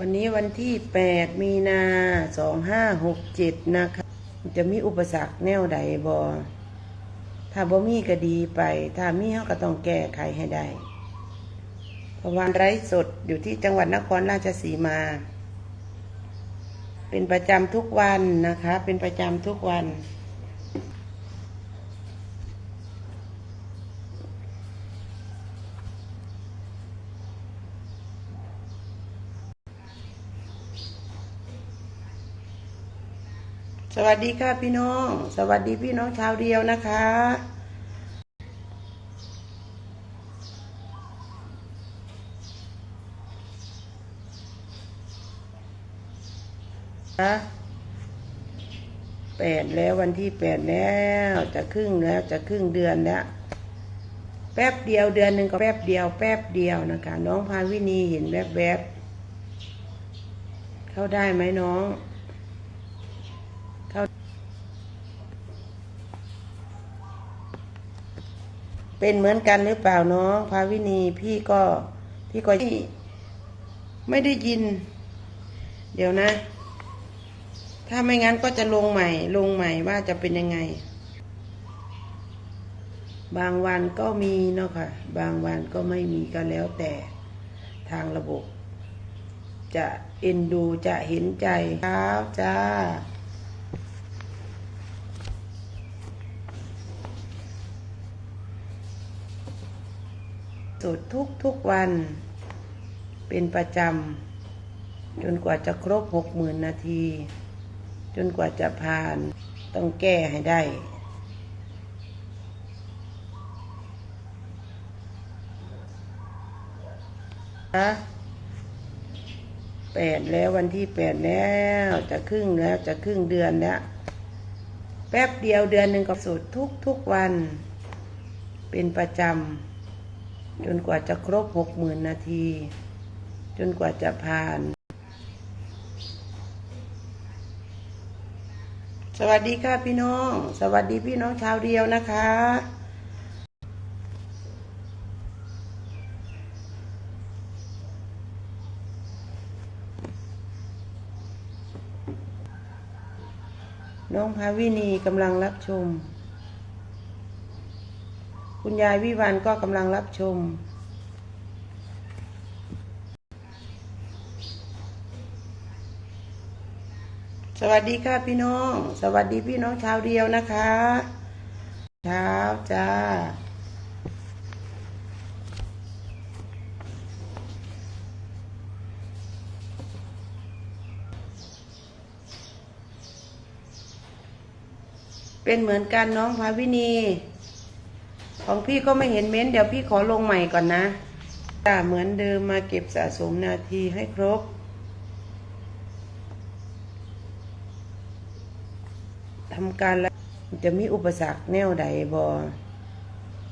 วันนี้วันที่ 8 มีนา 2567 นะคะ จะมีอุปสรรคแนวใดบอถ้าบ่มีก็ดีไป ถ้ามีเขาก็ต้องแก้ไขให้ได้เพราะวันไร้สดอยู่ที่จังหวัดนครราชสีมา เป็นประจำทุกวันนะคะ เป็นประจำทุกวัน สวัสดีค่ะพี่น้อง สวัสดีพี่น้องชาวเดียวนะคะ แปดแล้ววันที่แปดแล้วจะครึ่งแล้วจะครึ่งเดือนแล้ว แป๊บเดียวเดือนหนึ่งก็แป๊บเดียว แป๊บเดียวนะคะ น้องพาวินีเห็นแวบๆบเข้าได้ไหมน้อง เข้า เป็นเหมือนกันหรือเปล่าน้องพาวินีพี่ก็พี่ก็ไม่ได้ยิน เดี๋ยวนะ ถ้าไม่งั้นก็จะลงใหม่ ลงใหม่ว่าจะเป็นยังไง บางวันก็มีเนาะค่ะ บางวันก็ไม่มีก็แล้วแต่ทางระบบ จะเอ็นดูจะเห็นใจครับจ้า สดทุกทุกวัน เป็นประจำ จนกว่าจะครบหกหมื่นนาที จนกว่าจะผ่านต้องแก้ให้ได้ แปดแล้ววันที่แปดแล้วจะครึ่งแล้วจะครึ่งเดือนแล้ว แป๊บเดียวเดือนหนึ่งก็สุดทุกทุกวัน เป็นประจำ จนกว่าจะครบหกหมื่นนาที จนกว่าจะผ่าน สวัสดีค่ะพี่น้อง สวัสดีพี่น้องชาวเดียวนะคะ น้องพาวินีกำลังรับชม คุณยายวิวันก็กำลังรับชม สวัสดีค่ะพี่น้อง สวัสดีพี่น้องชาวเดียวนะคะ เช้าจ้าเป็นเหมือนกันน้องพาวินี ของพี่ก็ไม่เห็นเม้นต์เดี๋ยวพี่ขอลงใหม่ก่อนนะจ้าเหมือนเดิมมาเก็บสะสมนาทีให้ครบ ทำการแล้วจะมีอุปสรรคแนวใดบอ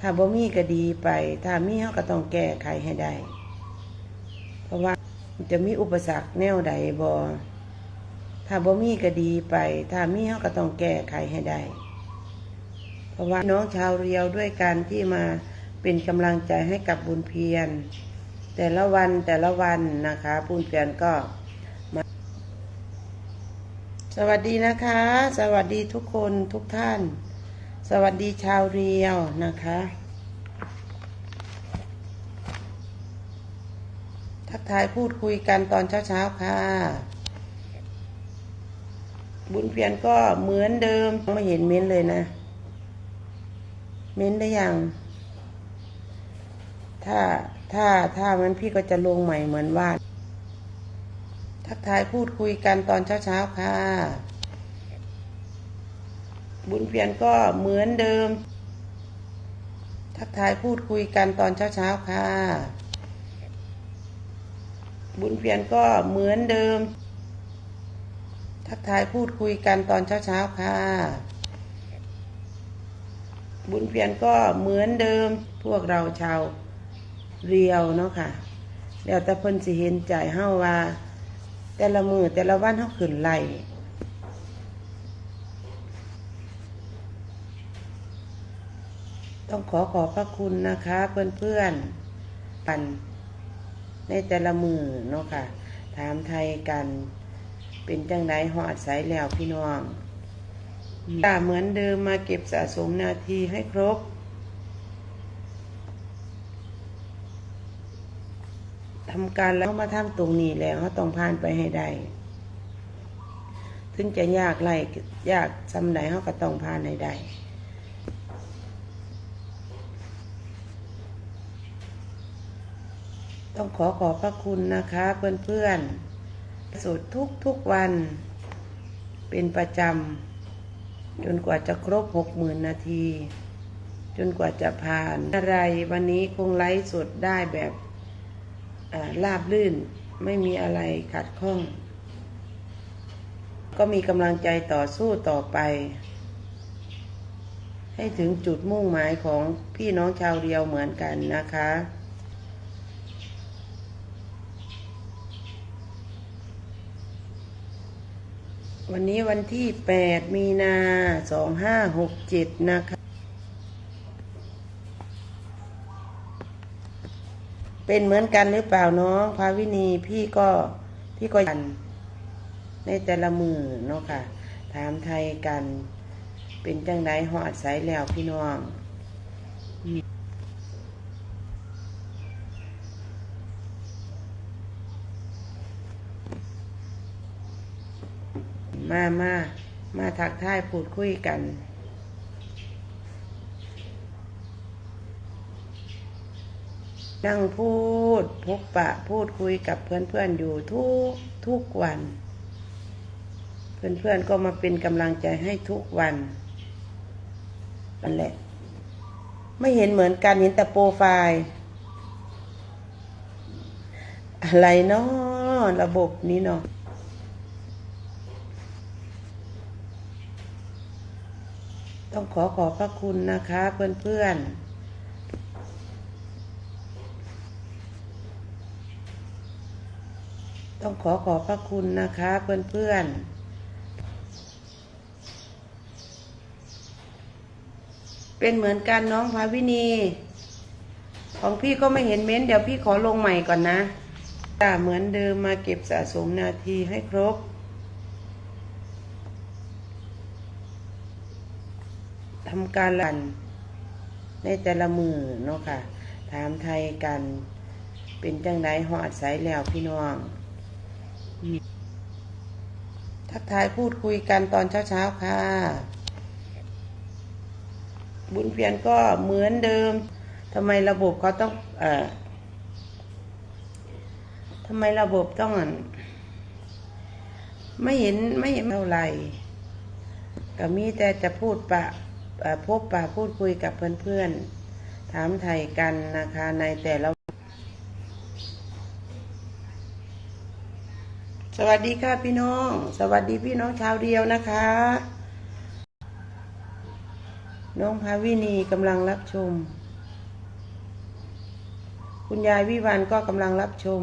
ถ้าบ่มีก็ดีไป ถ้ามีเขาก็ต้องแก้ไขให้ได้ เพราะว่าจะมีอุปสรรคแนวใดบอถ้าบ่มีก็ดีไป ถ้ามีเขาก็ต้องแก้ไขให้ได้ เพราะว่าน้องชาวเรียวด้วยการที่มาเป็นกำลังใจให้กับบุญเพียร แต่ละวันแต่ละวันนะคะบุญเพียรก็มาสวัสดีนะคะ สวัสดีทุกคนทุกท่าน สวัสดีชาวเรียวนะคะทักทายพูดคุยกันตอนเช้าๆค่ะ บุญเพียรก็เหมือนเดิมไม่เห็นเม้นเลยนะ เม้นได้ยัง ถ้าถ้าถ้ามันพี่ก็จะลงใหม่เหมือนว่า ทักทายพูดคุยกันตอนเช้าๆค่ะ บุญเพียรก็เหมือนเดิม ทักทายพูดคุยกันตอนเช้าๆค่ะ บุญเพียรก็เหมือนเดิม ทักทายพูดคุยกันตอนเช้าๆค่ะ บุญเพียรก็เหมือนเดิมพวกเราชาวเรียวเนาะค่ะ แล้วแต่เพิ่นสิเห็นใจเฮาว่า แต่ละมือแต่ละวันเฮาขึ้นไหลต้องขอขอบพระคุณนะคะ เพื่อนๆปันในแต่ละมือเนาะค่ะ ถามไทยกันเป็นจังไดหอดสายแล้วพี่น้อง เหมือนเดิมมาเก็บสะสมนาทีให้ครบ ทำการแล้วมาทำตรงนี้แล้วเขาต้องผ่านไปให้ได้ ถึงจะยากไรยากซำไหนเขาก็ต้องผ่านให้ได้ต้องขอขอบพระคุณนะคะ เพื่อนๆสุดทุกทุกๆวัน เป็นประจำ จนกว่าจะครบหกหมื่นนาที จนกว่าจะผ่านอะไรวันนี้คงไลฟ์สดได้แบบราบลื่นไม่มีอะไรขัดข้อง ก็มีกำลังใจต่อสู้ต่อไป ให้ถึงจุดมุ่งหมายของพี่น้องชาวเดียวเหมือนกันนะคะ วันนี้วันที่ 8 มีนา 2567 นะคะ เป็นเหมือนกันหรือเปล่าน้องภาวินีพี่ก็พี่ก็ยัน ในแต่ละมือเนาะค่ะ ถามไทยกัน เป็นจังไดหอดสายแล้วพี่น้อง มามามาทักทายพูดคุยกัน นั่งพูดพบปะพูดคุยกับเพื่อนๆอยู่ทุกทุกวัน เพื่อนๆก็มาเป็นกำลังใจให้ทุกวันนั่นแหละ ไม่เห็นเหมือนกันเห็นแต่โปรไฟล์อะไรเนาะระบบนี้เนาะ ต้องขอขอบพระคุณนะคะเพื่อนๆต้องขอขอบพระคุณนะคะเพื่อนๆ เป็นเหมือนกันน้องภาวินี ของพี่ก็ไม่เห็นเม้นต์เดี๋ยวพี่ขอลงใหม่ก่อนนะจ้าเหมือนเดิมมาเก็บสะสมนาทีให้ครบ ทำการลันในแต่ละมือเนาะค่ะ ถามไทยกัน เป็นจังไดหอดสายแล้วพี่น้อง ทักทายพูดคุยกันตอนเช้าๆค่ะ บุญเพียรก็เหมือนเดิมทำไมระบบเขาต้อง เอ่อทำไมระบบต้องไม่เห็นไม่เห็นเท่าไหร่ก็มีแต่จะพูดปะ พบปะพูดคุยกับเพื่อนๆ ถามไทยกันนะคะในแต่ละ สวัสดีค่ะพี่น้อง สวัสดีพี่น้องชาวเดียวนะคะ น้องภาวินีกำลังรับชม คุณยายวิวันก็กำลังรับชม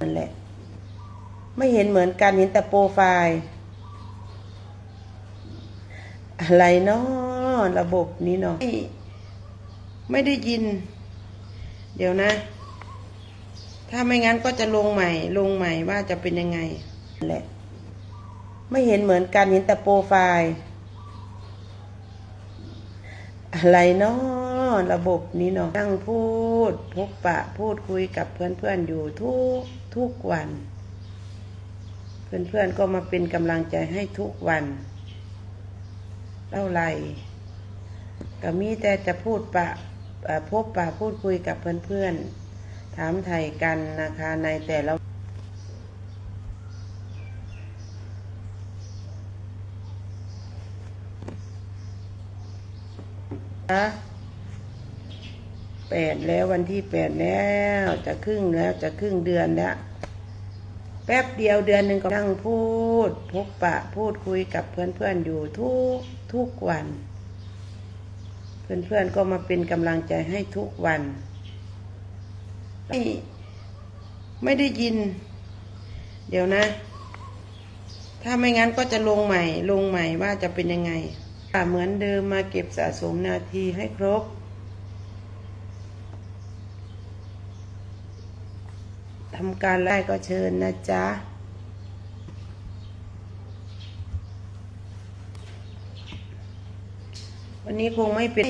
นั่นแหละ ไม่เห็นเหมือนกันเห็นแต่โปรไฟล์อะไรเนาะระบบนี้เนาะไม่ได้ยิน เดี๋ยวนะ ถ้าไม่งั้นก็จะลงใหม่ ลงใหม่ว่าจะเป็นยังไงแหละไม่เห็นเหมือนกันเห็นแต่โปรไฟล์อะไรเนาะระบบนี้เนาะนั่งพูดพบปะพูดคุยกับเพื่อนๆอยู่ทุกทุกวัน เพื่อนๆก็มาเป็นกำลังใจให้ทุกวันเท่าไรก็มีแต่จะพูดปะพบปะพูดคุยกับเพื่อนๆ ถามไทยกันนะคะในแต่ละแปดแล้ววันที่แปดแล้วจะครึ่งแล้วจะครึ่งเดือนแล้ว แป๊บเดียวเดือนหนึ่งก็นั่งพูดพบปะพูดคุยกับเพื่อนเพื่อนอยู่ทุกทุกวัน เพื่อนเพื่อนก็มาเป็นกำลังใจให้ทุกวัน ไม่ไม่ได้ยิน เดี๋ยวนะ ถ้าไม่งั้นก็จะลงใหม่ ลงใหม่ว่าจะเป็นยังไงเหมือนเดิมมาเก็บสะสมนาทีให้ครบ ทำการไล่ก็เชิญนะจ๊ะวันนี้คงไม่เป็น